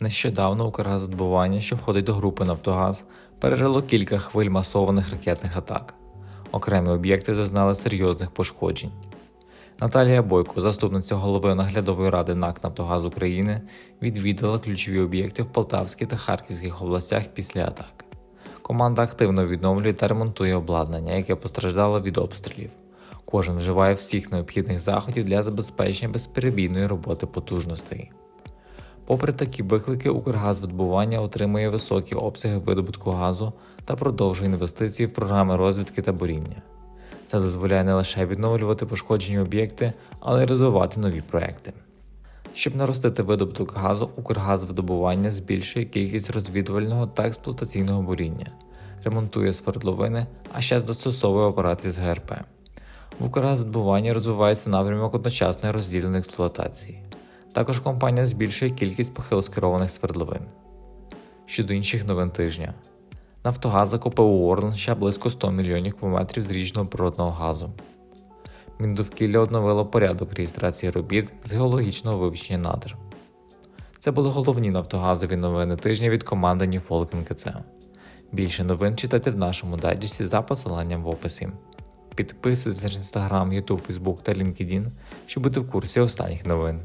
Нещодавно Укргазвидобування, що входить до групи Нафтогаз, пережило кілька хвиль масованих ракетних атак. Окремі об'єкти зазнали серйозних пошкоджень. Наталія Бойко, заступниця голови наглядової ради НАК Нафтогаз України, відвідала ключові об'єкти в Полтавській та Харківських областях після атак. Команда активно відновлює та ремонтує обладнання, яке постраждало від обстрілів. Кожен вживає всіх необхідних заходів для забезпечення безперебійної роботи потужностей. Попри такі виклики, Укргазвидобування отримує високі обсяги видобутку газу та продовжує інвестиції в програми розвідки та буріння. Це дозволяє не лише відновлювати пошкоджені об'єкти, але й розвивати нові проекти. Щоб наростити видобуток газу, Укргазвидобування збільшує кількість розвідувального та експлуатаційного буріння, ремонтує свердловини, а ще застосовує апарати з ГРП. В Укргазвидобуванні розвивається напрямок одночасної розділеної експлуатації. Також компанія збільшує кількість похилоскерованих свердловин. Щодо інших новин тижня. Нафтогаз закупив у Орлен ще близько 100 мільйонів кубометрів зрічного природного газу. Міндовкілля обновило порядок реєстрації робіт з геологічного вивчення надр. Це були головні нафтогазові новини тижня від команди Ньюфолк НКЦ. Більше новин читайте в нашому дайджесті за посиланням в описі. Підписуйтесь на Instagram, YouTube, Facebook та LinkedIn, щоб бути в курсі останніх новин.